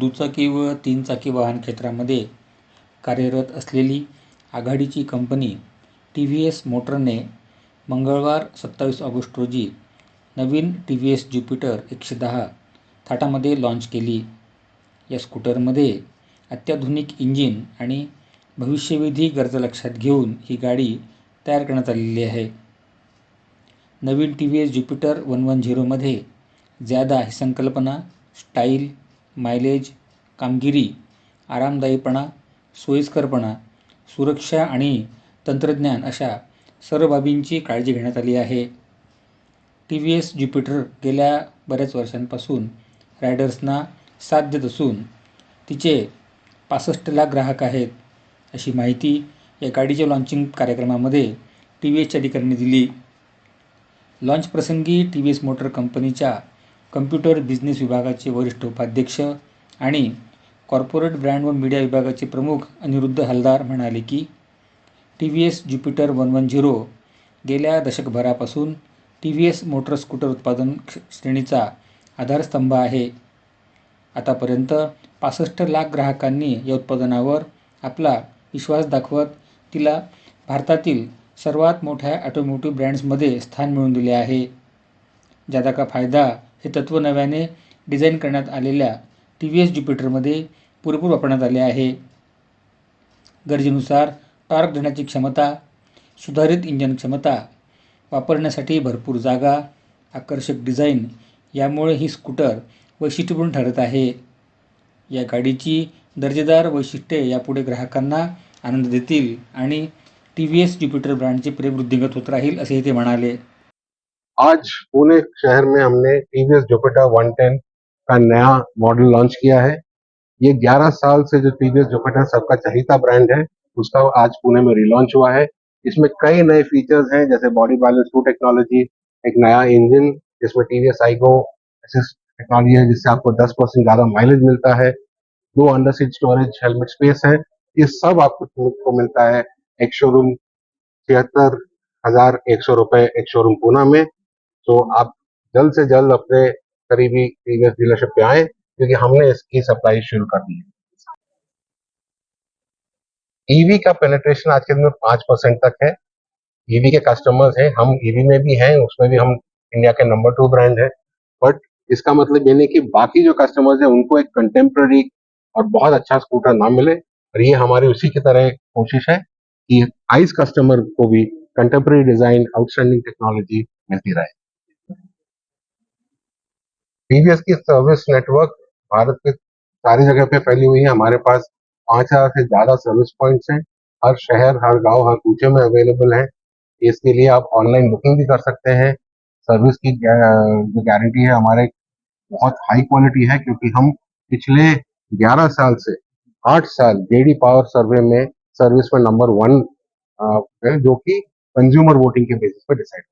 दुचाकी व तीन चाकी वाहन क्षेत्रामध्ये कार्यरत असलेली आघाडीची कंपनी टी व्ही एस मोटरने मंगळवार सत्तावीस ऑगस्ट रोजी नवीन टी व्ही एस ज्युपिटर एकशे दहा थाटामध्ये लाँच केली. या स्कूटरमध्ये अत्याधुनिक इंजिन आणि भविष्यवेधी गरजा लक्षात घेऊन ही गाडी तयार करण्यात आलेली आहे. नवीन T V S Jupiter one one झिरोमध्ये ज्यादा ही संकल्पना स्टाईल मायलेज कामगिरी आरामदायीपणा सोयीस्करपणा सुरक्षा आणि तंत्रज्ञान अशा सर्व बाबींची काळजी घेण्यात आली आहे. टी व्ही एस ज्युपिटर गेल्या बऱ्याच वर्षांपासून रायडर्सना साथ देत असून तिचे पासष्ट लाख ग्राहक आहेत अशी माहिती या गाडीच्या लाँचिंग कार्यक्रमामध्ये टी व्ही एसच्या अधिकाऱ्यांनी दिली. लाँचप्रसंगी टी व्ही एस मोटर कंपनीच्या कम्प्युटर बिझनेस विभागाचे वरिष्ठ उपाध्यक्ष आणि कॉर्पोरेट ब्रँड व मीडिया विभागाचे प्रमुख अनिरुद्ध हलदार म्हणाले की T V S Jupiter one one zero गेल्या दशकभरापासून T V S motor scooter उत्पादन श्रेणीचा आधारस्तंभ आहे. आतापर्यंत पासष्ट लाख ग्राहकांनी या उत्पादनावर आपला विश्वास दाखवत तिला भारतातील सर्वात मोठ्या ॲटोमोटिव्ह ब्रँड्समध्ये स्थान मिळवून दिले आहे. ज्यादा का फायदा हे तत्त्व नव्याने डिझाईन करण्यात आलेल्या टी व्ही एस ज्युपिटरमध्ये पुरेपूर वापरण्यात आले आहे. गरजेनुसार टॉर्क देण्याची क्षमता सुधारित इंजन क्षमता वापरण्यासाठी भरपूर जागा आकर्षक डिझाईन यामुळे ही स्कूटर वैशिष्ट्यपूर्ण ठरत आहे. या गाडीची दर्जेदार वैशिष्ट्ये यापुढे ग्राहकांना आनंद देतील आणि टी व्ही एस ज्युपिटर ब्रँडचे प्रेम वृद्धिंगत होत राहील असेही ते म्हणाले. आज पुणे शहर में हमने टीवीएस जुपिटर 110 का नया मॉडल लॉन्च किया है। ये 11 साल से जो टीवीएस जुपिटर सबका चहिता ब्रांड है, उसका आज पुणे में रिलॉन्च हुआ है। इसमें कई नए फीचर्स हैं, जैसे बॉडी बैलेंस टू टेक्नोलॉजी एक नया इंजन जिसमें टीवीएस आईगो टेक्नोलॉजी है, जिससे आपको 10 परसेंट ज़्यादा माइलेज मिलता है। दो under seat storage helmet space है। ये सब आपको को मिलता है एक शोरूम छिहत्तर हज़ार एक सौ रुपए एक शोरूम पूना में। तो आप जल्द से जल्द अपने करीबी टीवीएस डीलरशिप पे आए, क्योंकि हमने इसकी सप्लाई शुरू कर दी है। ईवी का पेनेट्रेशन आज के दिन में पाँच परसेंट तक है। ईवी के कस्टमर्स हैं, हम ईवी में भी हैं, उसमें भी हम इंडिया के नंबर टू ब्रांड है। बट इसका मतलब ये नहीं कि बाकी जो कस्टमर्स हैं, उनको एक कंटेम्प्रेरी और बहुत अच्छा स्कूटर ना मिले, और ये हमारी उसी की तरह कोशिश है कि आइस कस्टमर को भी कंटेम्प्रेरी डिज़ाइन आउटस्टैंडिंग टेक्नोलॉजी मिलती रहे। टीवीएस की सर्विस नेटवर्क भारत के सारी जगह पे फैली हुई है। हमारे पास पाँच हज़ार से ज़्यादा सर्विस पॉइंट्स हैं। हर शहर, हर गाँव, हर कूचे में अवेलेबल है। इसके लिए आप ऑनलाइन बुकिंग भी कर सकते हैं। सर्विस की जो गारंटी है हमारे, बहुत हाई क्वालिटी है क्योंकि हम पिछले 11 साल से 8 साल जेडी पावर सर्वे में सर्विस में नंबर वन जो कि कंज्यूमर वोटिंग के बेसिस पर डिसाइड